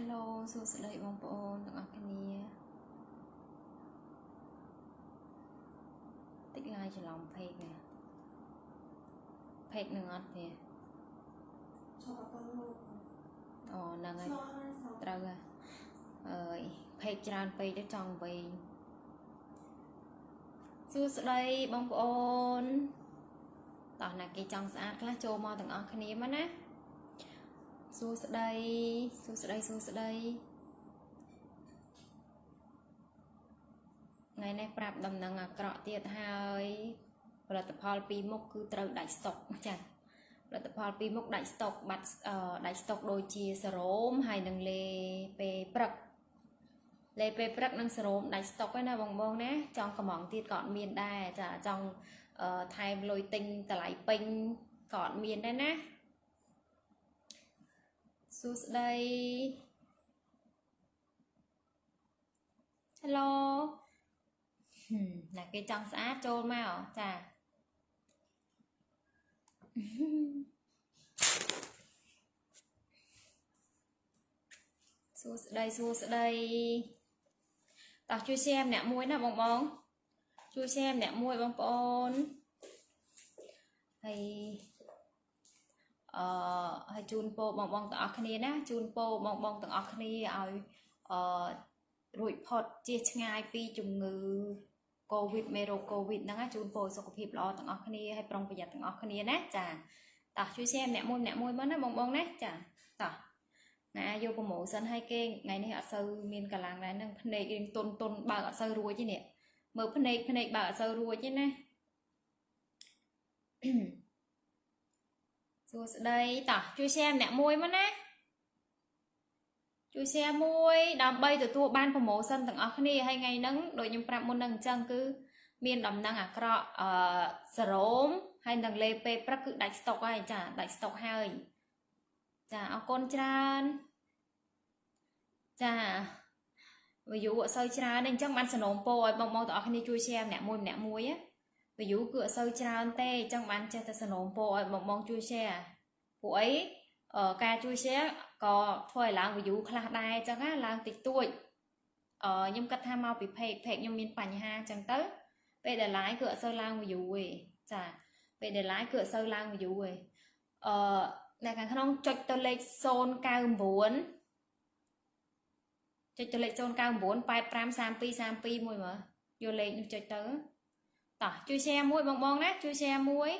Hello សួស្តីបងប្អូនទាំងអស់គ្នាតិចឡាយច្រឡំពេកណាពេកនឹងអត់ទេអូហ្នឹងហើយត្រូវហើយអើយពេកច្រើនពេកទៅចង់វិញសួស្តីបងប្អូនតោះណាគេចង់ស្អាតខ្លះចូលមកទាំងអស់គ្នាមកណា សួស្តីសួស្តីសួស្តីថ្ងៃនេះប្រាប់ដំណឹងអាក្រក់ទៀតហើយផលិតផលពីរមុខគឺត្រូវដាច់ស្តុកចា៎ផលិតផលពីរមុខដាច់ស្តុកបាត់អឺដាច់ស្តុកដូចជាសេរ៉ូមហើយនឹងលេពេលព្រឹកលេពេលព្រឹកនិងសេរ៉ូមដាច់ស្តុកហើយណាបងបងណាចង់កំងទៀតក៏អត់មានដែរចាចង់អឺថែមលុយទិញតម្លៃពេញក៏អត់មានដែរណា សួស្តី Hello ហឹមណាគេចង់ស្អាតចូលមកចាសួស្តីសួស្តីតោះជួយ share ម្នាក់មួយណាបងបងជួយ share ម្នាក់មួយបងប្អូនហើយ អឺហើយជូនពរបងបងទាំងអស់គ្នាណាជូនពរបងបងទាំងអស់គ្នាឲ្យអឺរួចផុតជៀសឆ្ងាយពីជំងឺកូវីដមេរោគកូវីដហ្នឹងណាជូនពរសុខភាពល្អទាំងអស់គ្នាហើយប្រុងប្រយ័ត្នទាំងអស់គ្នាណាចាតោះជួយ share ម្នាក់មួយម្នាក់មួយមកណាបងបងណាចាតោះណាយក promotion ឲ្យគេថ្ងៃនេះអត់សូវមានកម្លាំងដែរនឹងភ្នែករៀងតុនតុនបើកអត់សូវរួចទេនេះមើលភ្នែកភ្នែកបើកអត់សូវរួចទេណា សួស្តីតោះជួយ share ម្នាក់មួយមកណាជួយ share មួយដើម្បីទទួលបាន promotion ទាំងអស់គ្នាហើយថ្ងៃហ្នឹងដូចខ្ញុំប្រាប់មុនហ្នឹងអញ្ចឹងគឺមានដំណឹងអាក្រក់អឺសេរ៉ូមហើយនឹងលេពេលព្រឹកគឺដាច់ស្តុកហើយចាដាច់ស្តុកហើយចាអរគុណច្រើនចាវាយូអត់សូវច្រើនទេអញ្ចឹងបានសនំពោឲ្យបងបងទាំងអស់គ្នាជួយ share ម្នាក់មួយម្នាក់មួយណា view គឺអត់សូវច្រើនទេអញ្ចឹងបានចេះតែសនំពោឲ្យបងបងជួយ share ពួកអីអឺការជួយ share ក៏ធ្វើឲ្យឡើង view ខ្លះដែរអញ្ចឹងណាឡើងតិចតួចអឺខ្ញុំគិតថាមកពី page page ខ្ញុំមានបញ្ហាអញ្ចឹងទៅពេលដែល live គឺអត់សូវឡើង view ទេចាពេលដែល live គឺអត់សូវឡើង view ទេអឺនៅខាងក្នុងចុចទៅលេខ099ចុចទៅលេខ099 853232មួយមើលយកលេខនោះចុចទៅ តោះជួយ share មួយបងបងណាជួយ share មួយ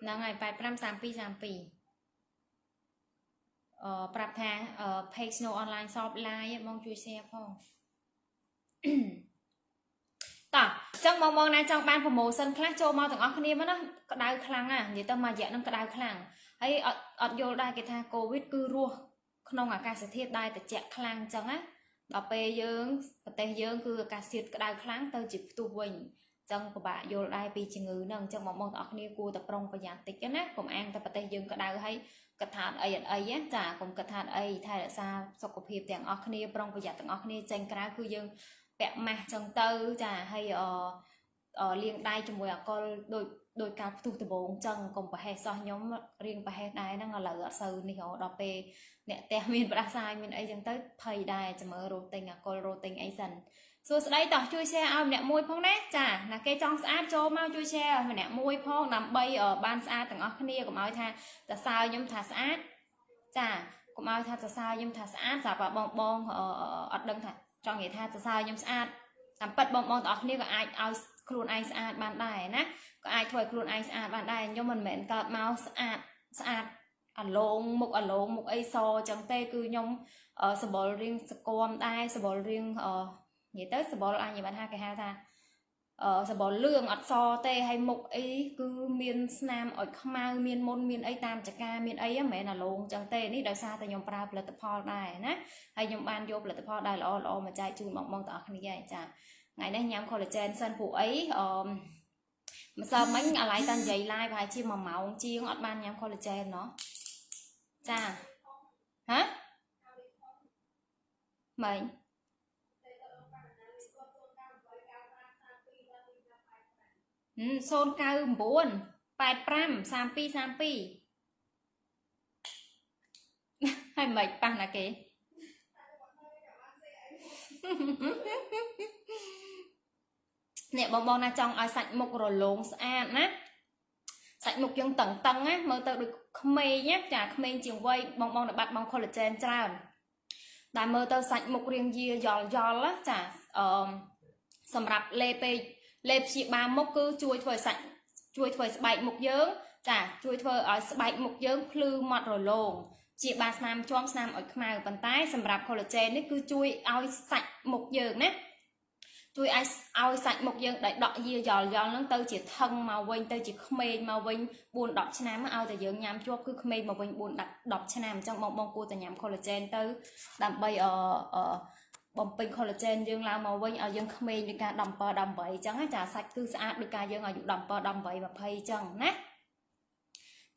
ហ្នឹងហើយ853232អឺប្រាប់ថាអឺ page no online shop live បងជួយ share ផងតោះអញ្ចឹងបងបងណាចង់បាន promotion ខ្លះចូលមកទាំងអស់គ្នាមកណាក្តៅខ្លាំងណានិយាយទៅមួយរយៈហ្នឹងក្តៅខ្លាំងហើយអត់អត់យល់ដែរគេថា covid គឺរស់ក្នុងអាកាសធាតុដែលត្រជាក់ខ្លាំងអញ្ចឹងណា ដល់ពេលយើងប្រទេសយើងគឺអាកាសធាតុក្តៅខ្លាំងទៅជាផ្ទុះវិញអញ្ចឹងពិបាកយល់ដែរពីជំងឺហ្នឹងអញ្ចឹងបងបងទាំងអស់គ្នាគួរតែប្រុងប្រយ័ត្នតិចណាកុំអាងតែប្រទេសយើងក្តៅហើយគិតថាអត់អីអត់អីណាចាកុំគិតថាអត់អីថែរក្សាសុខភាពទាំងអស់គ្នាប្រុងប្រយ័ត្នទាំងអស់គ្នាចេញក្រៅគឺយើងពាក់ម៉ាស់ចឹងទៅចាហើយអអលាងដៃជាមួយអាល់កុលដូច ដោយការផ្ទុះដំបងចឹងកុំប្រហែសសោះខ្ញុំរៀងប្រហែសដែរហ្នឹងឥឡូវអត់សូវនេះហ៎ដល់ពេលអ្នកផ្ទះមានប្រដាសាយមានអីចឹងទៅភ័យដែរចាំមើលរោទិញអាល់កុលរោទិញអីសិនសួស្តីតោះជួយ share ឲ្យម្នាក់មួយផងណាចាណាគេចង់ស្អាតចូលមកជួយ share ឲ្យម្នាក់មួយផងដើម្បីបានស្អាតទាំងអស់គ្នាកុំឲ្យថាតសើខ្ញុំថាស្អាតចាកុំឲ្យថាតសើខ្ញុំថាស្អាតស្រាប់តែបងបងអត់ដឹងថាចង់និយាយថាតសើខ្ញុំស្អាតតាមពិតបងបងទាំងអស់គ្នាក៏អាចឲ្យ ខ្លួនឯងស្អាតបានដែរណាក៏អាចធ្វើឲ្យខ្លួនឯងស្អាតបានដែរខ្ញុំមិនមែនកើតមកស្អាតស្អាតអាឡងមុខអាឡងមុខអីសអញ្ចឹងទេគឺខ្ញុំសបល់រៀងសគមដែរសបល់រៀងអនិយាយទៅសបល់អាចនិយាយបានថាគេហៅថាអឺសបល់លឿងអត់សទេហើយមុខអីគឺមានស្នាមអុចខ្មៅមានមុនមានអីតាមចកាមានអីហ្នឹងមិនមែនអាឡងអញ្ចឹងទេនេះដោយសារតែខ្ញុំប្រើផលិតផលដែរណាហើយខ្ញុំបានយកផលិតផលដែលល្អល្អមកចែកជូនបងបងទាំងអស់គ្នាហើយចា ថ្ងៃនេះញ៉ាំ collagen សិនពួកអីអឺម្សិលមិញអាឡៃតានិយាយ live ប្រហែលជា1ម៉ោងជាងអត់បានញ៉ាំ collagen ណោះចាហ៎មិន099 85 32 32ហើយមិនប៉ះណាគេ អ្នកបងបងណាចង់ឲ្យសាច់មុខរលោងស្អាតណាសាច់មុខយើងតឹងតឹងណាមើលទៅដូចក្មេងណាចាក្មេងជាងវ័យបងបងនៅបាត់បង់ collagen ច្រើនដែលមើលទៅសាច់មុខរាងយាយល់យល់ណាចាអឺសម្រាប់លេពេកលេព្យាបាលមុខគឺជួយធ្វើឲ្យសាច់ជួយធ្វើឲ្យស្បែកមុខយើង ចាជួយធ្វើឲ្យស្បែកមុខយើងភ្លឺម៉ត់រលោងជាបានស្នាមជាំស្នាមឲ្យខ្មៅប៉ុន្តែសម្រាប់ collagen នេះគឺជួយឲ្យសាច់មុខយើងណា ជួយឲ្យឲ្យសាច់មុខយើងដែលដក់យាយល់យល់ហ្នឹងទៅជាថឹងមកវិញទៅជាក្មេងមកវិញ4 10ឆ្នាំឲ្យតែយើងញ៉ាំជាប់គឺក្មេងមកវិញ4 10ឆ្នាំអញ្ចឹងបងបងគួរតែញ៉ាំ collagen ទៅដើម្បីអអបំពេញ collagen យើងឡើងមកវិញឲ្យយើងក្មេងដូចការ17 18អញ្ចឹងណាចាសាច់គឺស្អាតដូចការយើងអាយុ17 18 20អញ្ចឹងណា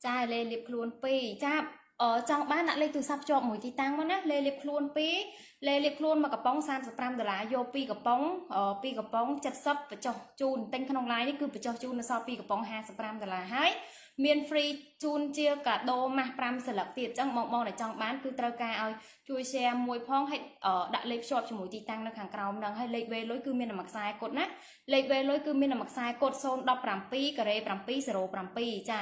ចាលេលាបខ្លួន2ចាអឺចង់បានដាក់លេខទូរស័ព្ទជាប់មួយទីតាំងមកណាលេលាបខ្លួន2 លេលាបខ្លួនមួយកំប៉ុង35ដុល្លារយក2កំប៉ុង2កំប៉ុង70បញ្ចុះជូនទិញក្នុង line នេះគឺបញ្ចុះជូននៅសល់2កំប៉ុង55ដុល្លារហើយមាន free ជូនជាកាដូម៉ាស់5សន្លឹកទៀតអញ្ចឹងបងបងដែលចង់បានគឺត្រូវការឲ្យជួយ share មួយផងឲ្យដាក់លេខភ្ជាប់ជាមួយទីតាំងនៅខាងក្រោមហ្នឹងហើយលេខវេលុយគឺមានតែមួយខ្សែគត់ណាលេខវេលុយគឺមានតែមួយខ្សែគត់017ការ៉េ707ចា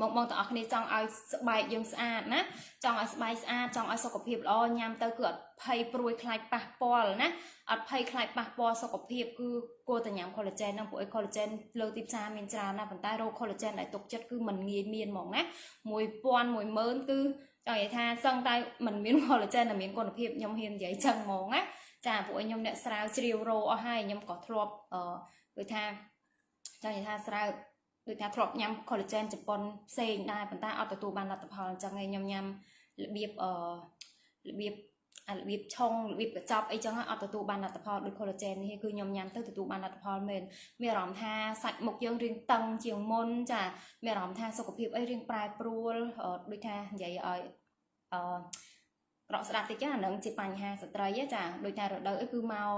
បងបងទាំងអស់គ្នាចង់ឲ្យស្បែកយើងស្អាតណាចង់ឲ្យស្បែកស្អាតចង់ឲ្យសុខភាពល្អញ៉ាំទៅគឺអត់ភ័យព្រួយខ្លាចប៉ះពាល់ណាអត់ភ័យខ្លាចប៉ះពាល់សុខភាពគឺគួរតែញ៉ាំ collagen ហ្នឹងព្រោះអី collagen លើទីផ្សារមានច្រើនណាស់ប៉ុន្តែរោគ collagen ដែលទុកចិត្តគឺมันងាយមានហ្មងណា1000 10000គឺចង់និយាយថាសឹងតែมันមាន collagen ដែលមានគុណភាពខ្ញុំហ៊ាននិយាយចឹងហ្មងណាចាព្រោះអីខ្ញុំអ្នកស្រាវជ្រាវរោអស់ហើយខ្ញុំក៏ធ្លាប់អឺដូចថាចង់និយាយថាស្រាវ ដូចថាធ្លាប់ញ៉ាំ collagen ជប៉ុនផ្សេងដែរប៉ុន្តែអត់ទទួលបានលទ្ធផលអញ្ចឹងឯងខ្ញុំញ៉ាំរបៀបអឺរបៀបអារបៀបឆុងរបៀបកញ្ចប់អីចឹងអត់ទទួលបានលទ្ធផលដូច collagen នេះគឺខ្ញុំញ៉ាំទៅទទួលបានលទ្ធផលមែនមានអារម្មណ៍ថាសាច់មុខយើងរៀងតឹងជាងមុនចាមានអារម្មណ៍ថាសុខភាពអីរៀងប្រែប្រួលដូចថានិយាយឲ្យអឺក្រក់ស្ដាប់តិចអានឹងជាបញ្ហាស្ត្រីចាដូចថារដូវអីគឺមក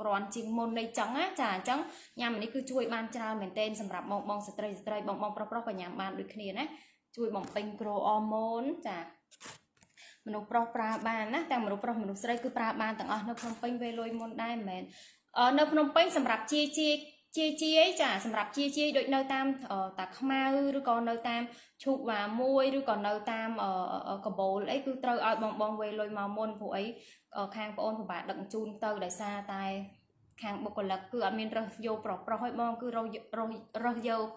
ក្រាន់ជាងមុននៃចឹងណាចាអញ្ចឹងញ៉ាំនេះគឺជួយបានច្រើនមែនទែនសម្រាប់បងបងស្ត្រីស្ត្រីបងបងប្រុសប្រុសក៏ញ៉ាំបានដូចគ្នាណាជួយបំពេញក្រូអរម៉ូនចាមនុស្សប្រុសប្រើបានណាទាំងមនុស្សប្រុសមនុស្សស្រីគឺប្រើបានទាំងអស់នៅភ្នំពេញវេលុយមុនដែរមិនមែននៅភ្នំពេញសម្រាប់ជាជា ជាជាចាសម្រាប់ជាជាដូចនៅតាមតាខ្មៅឬក៏នៅតាមឈូកវ៉ាមួយឬក៏នៅតាមកបូលអីគឺត្រូវឲ្យបងបងវេលុយមកមុនព្រោះអីខាងប្អូនពិបាកដឹកជញ្ជូនទៅដោយសារតែខាងបុគ្គលិកគឺអត់មានរើសយកប្រុសប្រុសឲ្យបងគឺរស់រស់រើសយក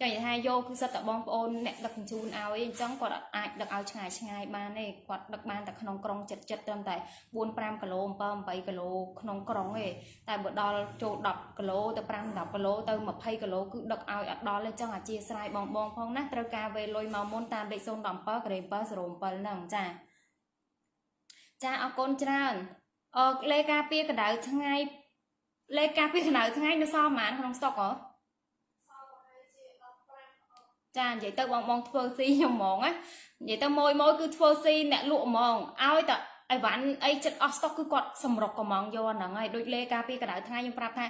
ចានិយាយថាយកគឺសិតតែបងប្អូនអ្នកដឹកជញ្ជូនឲ្យអញ្ចឹងគាត់អាចដឹកឲ្យឆ្ងាយឆ្ងាយបានទេគាត់ដឹកបានតែក្នុងក្រុងចិត្តចិត្តត្រឹមតែ4 5គីឡូ7 8គីឡូក្នុងក្រុងទេតែបើដល់ចូល10គីឡូទៅ5 10គីឡូទៅ20គីឡូគឺដឹកឲ្យអត់ដល់ទេអញ្ចឹងអធិស្ឋានបងបងផងណាត្រូវការវេលុយមកមុនតាមលេខ017ក្រេ707ហ្នឹងចាចាអរគុណច្រើនអឺលេខការពារកដៅថ្ងៃលេខការពារកដៅថ្ងៃនៅសល់ប៉ុន្មានក្នុងស្តុកហ៎ ចានិយាយទៅបងបងធ្វើស៊ីខ្ញុំហ្មងណានិយាយទៅម៉ួយម៉ួយគឺធ្វើស៊ីអ្នកលក់ហ្មងឲ្យតែអីវ៉ាន់អីចិត្តអស់ស្តុកគឺគាត់សម្រុកកំងយកហ្នឹងហើយដូចលេការពីកដៅថ្ងៃខ្ញុំប្រាប់ថា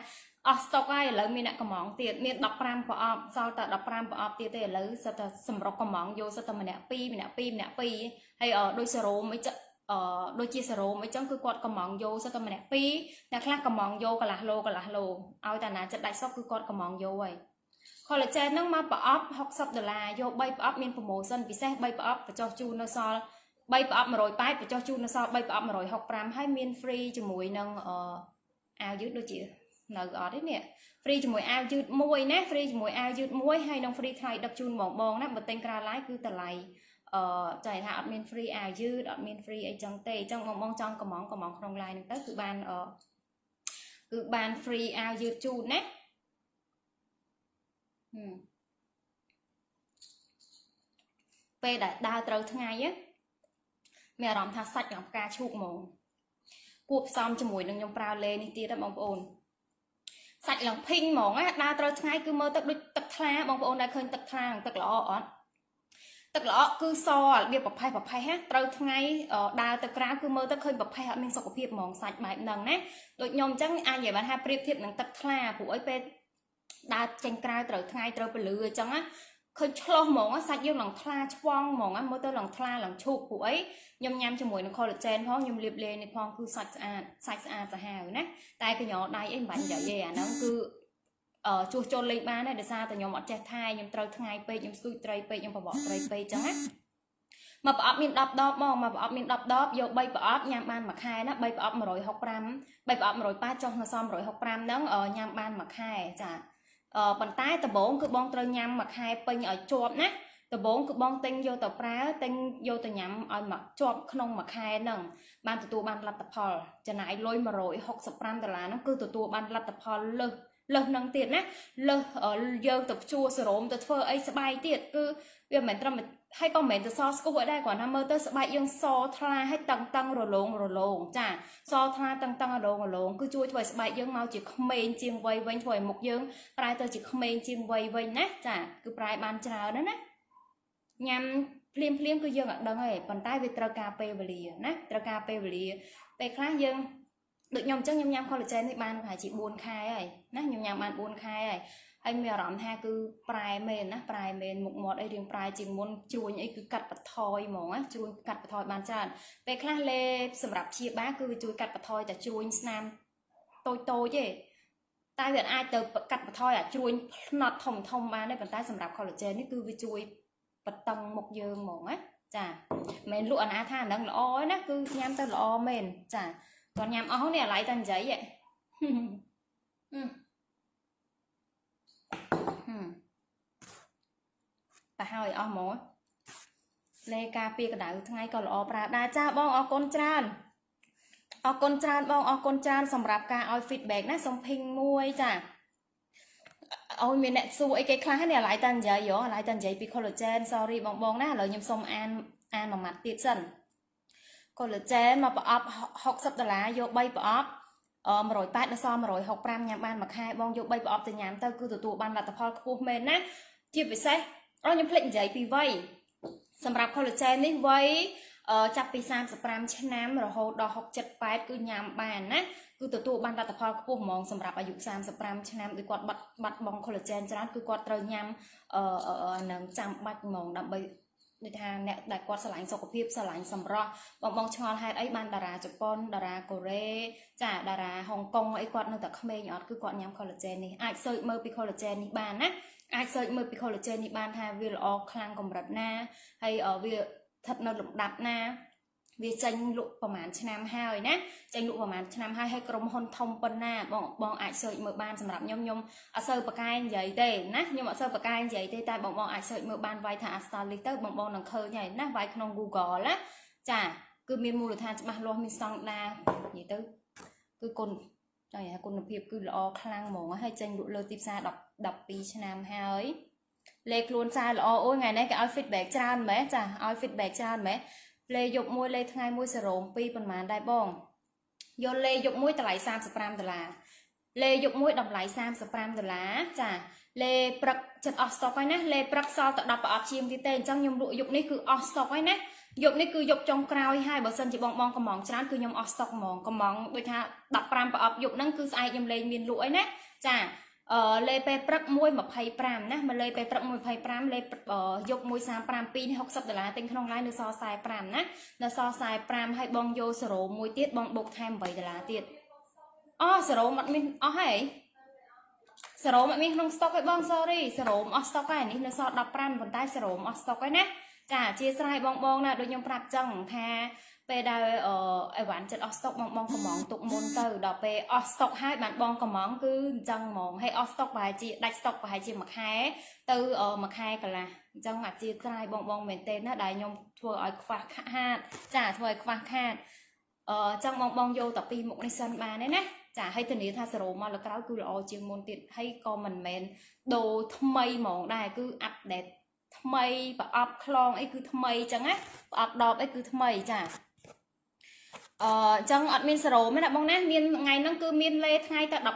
អស់ស្តុកហើយឥឡូវមានអ្នកកំងទៀតមាន15ប្រអប់សល់តែ15ប្រអប់ទៀតទេឥឡូវសិតតែសម្រុកកំងយកសិតតែម្នាក់2ម្នាក់2ម្នាក់2ហើយដូចសេរ៉ូមអីចឹអឺដូចជាសេរ៉ូមអីចឹងគឺគាត់កំងយកសិតតែម្នាក់2អ្នកខ្លះកំងយកកន្លះឡូកន្លះឡូឲ្យតែណាចិត្តដាច់សក់គឺគាត់កំងយកហើយ collagen ហ្នឹងមកប្រអប់60ដុល្លារយក3ប្រអប់មាន promotion ពិសេស3ប្រអប់បញ្ចុះជូននៅសល់3ប្រអប់180បញ្ចុះជូននៅសល់3ប្រអប់165ហើយមាន free ជាមួយនឹងអអាវយឺតដូចជានៅអត់ទេនេះ free ជាមួយអាវយឺតមួយណា free ជាមួយអាវយឺតមួយហើយនឹង free ថ្លៃដឹកជូនបងបងណាបើទិញក្រៅ live គឺតម្លៃអឺចង់ថាអត់មាន free អាវយឺតអត់មាន free អីចឹងទេអញ្ចឹងបងបងចង់កំងកំងក្នុង live ហ្នឹងទៅគឺបានអឺគឺបាន free អាវយឺតជូនណា ពេលដែលដើរត្រូវថ្ងៃមានអារម្មណ៍ថាសាច់យ៉ាងផ្កាឈូកហ្មងគួបផ្សំជាមួយនឹងខ្ញុំប្រើលេនេះទៀតបងប្អូនសាច់ឡើងភីងហ្មងណាដើរត្រូវថ្ងៃគឺមើលទៅដូចទឹកថ្លាបងប្អូនដែលឃើញទឹកថ្លាទឹកល្អអត់ទឹកល្អគឺសរបៀបប្រផេះប្រផេះណាត្រូវថ្ងៃដើរទៅក្រៅគឺមើលទៅឃើញប្រផេះអត់មានសុខភាពហ្មងសាច់បែបហ្នឹងណាដូចខ្ញុំអញ្ចឹងអាចនិយាយបានថាប្រៀបធៀបនឹងទឹកថ្លាព្រោះអីពេល ដើរចេញក្រៅត្រូវថ្ងៃត្រូវពលឺអញ្ចឹងណាឃើញឆ្លោះហ្មង á សាច់យើងឡើងថ្លាឆ្វង់ហ្មង á មើលទៅឡើងថ្លាឡើងឈូកព្រោះអីខ្ញុំញ៉ាំជាមួយនឹង collagen ផងខ្ញុំលាបលេនេះផងគឺសាច់ស្អាតសាច់ស្អាតសាហាវណាតែកញ្ញោដៃអីមិនបាញ់និយាយទេអាហ្នឹងគឺអឺជួសជុលលេងបានដែរដោយសារតែខ្ញុំអត់ចេះថែខ្ញុំត្រូវថ្ងៃពេកខ្ញុំស្ទូចត្រីពេកខ្ញុំបបកត្រីពេកចឹងណាមកប្រអប់មាន10ដបហ្មងមកប្រអប់មាន10ដបយក3ប្រអប់ញ៉ាំបានមួយខែណា3ប្រអប់165 3ប្រអប់180ចុះនៅសល់165ហ្នឹងអឺញ៉ាំបានមួយខែចាអឺ ប៉ុន្តែដំបូងគឺបងត្រូវញ៉ាំមួយខែពេញឲ្យជាប់ណាដំបូងគឺបងទិញយកទៅប្រើទិញយកទៅញ៉ាំឲ្យមកជាប់ក្នុងមួយខែហ្នឹងបានទទួលបានលទ្ធផលចំណាយលុយ165ដុល្លារហ្នឹងគឺទទួលបានលទ្ធផលលើសលើសនឹងទៀតណាលើសអឺយើងទៅជួសរោមទៅធ្វើអីស្បែកទៀតគឺវាមិនមែនត្រឹមតែ ហើយក៏មិនមែនទៅសស្គូអីដែរគ្រាន់តែមើលទៅស្បែកយើងសថ្លាហើយតឹងតឹងរលោងរលោងចាសថ្លាតឹងតឹងរលោងរលោងគឺជួយធ្វើឲ្យស្បែកយើងមកជាក្មេងជាងវ័យវិញធ្វើឲ្យមុខយើងប្រែទៅជាក្មេងជាងវ័យវិញណាចាគឺប្រែបានច្រើនណាស់ណាញ៉ាំភ្លាមភ្លាមគឺយើងអត់ដឹងទេប៉ុន្តែវាត្រូវការពេលវេលាណាត្រូវការពេលវេលាពេលខ្លះយើងដូចខ្ញុំអញ្ចឹងខ្ញុំញ៉ាំ collagen នេះបានប្រហែលជា4ខែហើយណាខ្ញុំញ៉ាំបាន4ខែហើយ ហើយមានអារម្មណ៍ថាគឺប្រែមែនណាប្រែមែនមុខមាត់អីរៀងប្រែជាងមុនជ្រួញអីគឺកាត់បន្ថយហ្មងណាជ្រួញកាត់បន្ថយបានច្រើនពេលខ្លះលេសម្រាប់ព្យាបាលគឺវាជួយកាត់បន្ថយតែជ្រួញស្នាមតូចតូចទេតែវាអាចទៅកាត់បន្ថយអាជ្រួញផ្នត់ធំធំបានទេប៉ុន្តែសម្រាប់ collagen នេះគឺវាជួយបន្តឹងមុខយើងហ្មងណាចាមិនមែនលក់អាណាថាអាហ្នឹងល្អទេណាគឺញ៉ាំទៅល្អមែនចាគាត់ញ៉ាំអស់នេះអាឡៃតែនិយាយហ៎ហឹមហឹម ទៅហើយអស់ហ្មងលេការពារកម្ដៅថ្ងៃក៏ល្អប្រើដែរចាបងអរគុណច្រើនអរគុណច្រើនបងអរគុណច្រើនសម្រាប់ការឲ្យ feedback ណាសុំ ping មួយចាឲ្យមានអ្នកសួរអីគេខ្លះនេះអាឡៃតានិយាយយោអាឡៃតានិយាយពី collagen sorry បងបងណាឥឡូវខ្ញុំសុំអានអានមួយម៉ាត់ទៀតសិន collagen មកប្រអប់60ដុល្លារយក3ប្រអប់អឺ180ដល់សល់165ញ៉ាំបានមួយខែបងយក3ប្រអប់ទៅញ៉ាំទៅគឺទទួលបានលទ្ធផលខ្ពស់មែនណាជាពិសេស អរខ្ញុំភ្លេចនិយាយពីវ័យសម្រាប់ collagen នេះវ័យអឺចាប់ពី35ឆ្នាំរហូតដល់67 8គឺញ៉ាំបានណាគឺទទួលបានលទ្ធផលខ្ពស់ហ្មងសម្រាប់អាយុ35ឆ្នាំដូចគាត់បាត់បាត់បង់ collagen ច្រើនគឺគាត់ត្រូវញ៉ាំអឺអឺនឹងចាំបាច់ហ្មងដើម្បីដូចថាអ្នកដែលគាត់ស្រឡាញ់សុខភាពស្រឡាញ់សម្រស់បងបងឆ្ងល់ហេតុអីបានតារាជប៉ុនតារាកូរ៉េចាតារាហុងកុងអីគាត់នៅតែក្មេងអត់គឺគាត់ញ៉ាំ collagen នេះអាច search មើលពី collagen នេះបានណា អាច search មើលពី collagen នេះបានថាវាល្អខ្លាំងកម្រិតណាហើយវាស្ថិតនៅលំដាប់ណាវាចេញលក់ប្រហែលឆ្នាំហើយណាចេញលក់ប្រហែលឆ្នាំហើយហើយក្រុមហ៊ុនធំប៉ុណ្ណាបងបងអាច search មើលបានសម្រាប់ខ្ញុំខ្ញុំអត់សូវប្រកែនិយាយទេណាខ្ញុំអត់សូវប្រកែនិយាយទេតែបងបងអាច search មើលបានវាយថា Astalis ទៅបងបងនឹងឃើញហើយណាវាយក្នុង Google ណាចាគឺមានមូលដ្ឋានច្បាស់លាស់មានស្តង់ដារនិយាយទៅគឺគុណ តែគុណភាពគឺល្អខ្លាំងហ្មងហើយចេញលក់លើទីផ្សារ10 12ឆ្នាំហើយលេខខ្លួនសារល្អអូយថ្ងៃនេះគេឲ្យ feedback ច្រើនមែនចាឲ្យ feedback ច្រើនមែនលេយប់មួយលេថ្ងៃមួយសរោម2ប៉ុន្មានដែរបងយកលេយប់មួយតម្លៃ35ដុល្លារ លេយប់មួយតម្លៃ35ដុល្លារចាលេព្រឹកចិត្តអស់ស្តុកហើយណាលេព្រឹកសល់តែ10ប្រអប់ជាងទៀតទេអញ្ចឹងខ្ញុំលក់យប់នេះគឺអស់ស្តុកហើយណាយប់នេះគឺយប់ចុងក្រោយហើយបើសិនជាបងបងកំងច្រើនគឺខ្ញុំអស់ស្តុកហ្មងកំងដូចថា15ប្រអប់យប់ហ្នឹងគឺស្អែកខ្ញុំលេងមានលក់អីណាចាអឺលេពេលព្រឹក1.25ណាមកលេពេលព្រឹក1.25លេយក135 2នេះ60ដុល្លារទិញក្នុង line នៅសល់45ណានៅសល់45ហើយបងយកសេរ៉ូមួយទៀតបងបុកថែម8ដុល្លារទៀត អូសេរ៉ូអត់មានអស់ហើយសេរ៉ូអត់មានក្នុងស្តុកទេបង sorry សេរ៉ូអស់ស្តុកហើយនេះនៅសល់15ប៉ុន្តែសេរ៉ូអស់ស្តុកហើយណាចាអធិស្ឋានបងបងណាដូចខ្ញុំប្រាប់ចឹងថាពេលដែលអឺអីវ៉ាន់ចិត្តអស់ស្តុកបងបងកំងទុកមុនទៅដល់ពេលអស់ស្តុកហើយបានបងកំងគឺអញ្ចឹងហ្មងហើយអស់ស្តុកប្រហែលជាដាច់ស្តុកប្រហែលជាមួយខែទៅមួយខែកន្លះអញ្ចឹងអាជាត្រាយបងបងមែនទេណាដែលខ្ញុំធ្វើឲ្យខ្វះខាតចាធ្វើឲ្យខ្វះខាតអឺអញ្ចឹងបងបងយកតែពីរមុខនេះសិនបានទេណា ចាហើយធានាថាសេរ៉ូមកលើក្រោយគឺល្អជាងមុនទៀតហើយក៏មិនមែនដូរថ្មីហ្មងដែរគឺអាប់ដេតថ្មីប្រអប់ខ្លងអីគឺថ្មីអញ្ចឹងណាប្រអប់ដបអីគឺថ្មីចាអឺអញ្ចឹងអត់មានសេរ៉ូទេណាបងណាមានថ្ងៃហ្នឹងគឺមានលេថ្ងៃតែ15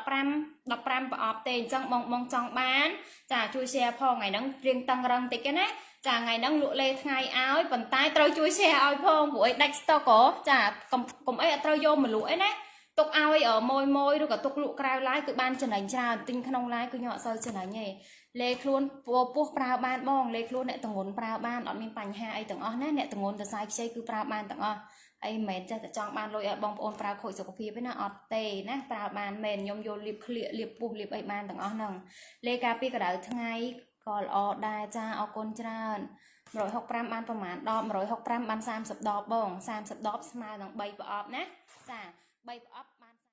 15ប្រអប់ទេអញ្ចឹងបងបងចង់បាន ចាជួយ share ផងថ្ងៃហ្នឹងរៀងតឹងរឹងតិចទេណាចាថ្ងៃហ្នឹងលក់លេថ្ងៃឲ្យប៉ុន្តែត្រូវជួយ share ឲ្យផងព្រោះអីដាច់ stock ហ៎ចាកុំកុំអីអត់ត្រូវយកមកលក់អីណា ទុកឲ្យអឺម៉ួយម៉ួយឬក៏ទុកលក់ក្រៅឡាយគឺបានចំណេញច្រើនទិញក្នុងឡាយគឺខ្ញុំអត់សូវចំណេញទេលេខ្លួនពោះពោះប្រើបានបងលេខ្លួនអ្នកតងន់ប្រើបានអត់មានបញ្ហាអីទាំងអស់ណាអ្នកតងន់សរសៃខ្ចីគឺប្រើបានទាំងអស់អីមិនមែនចេះតែចង់បានលុយឲ្យបងប្អូនប្រើខូចសុខភាពទេណាអត់ទេណាប្រើបានមែនខ្ញុំយកលាបក្លៀកលាបពោះលាបអីបានទាំងអស់ហ្នឹងលេការពីកម្ដៅថ្ងៃក៏ល្អដែរចាអរគុណច្រើន165បានប្រហែលដប165បាន30ដបបង30ដបស្មើនឹង3ប្រអប់ណាចា 3ប្រអប់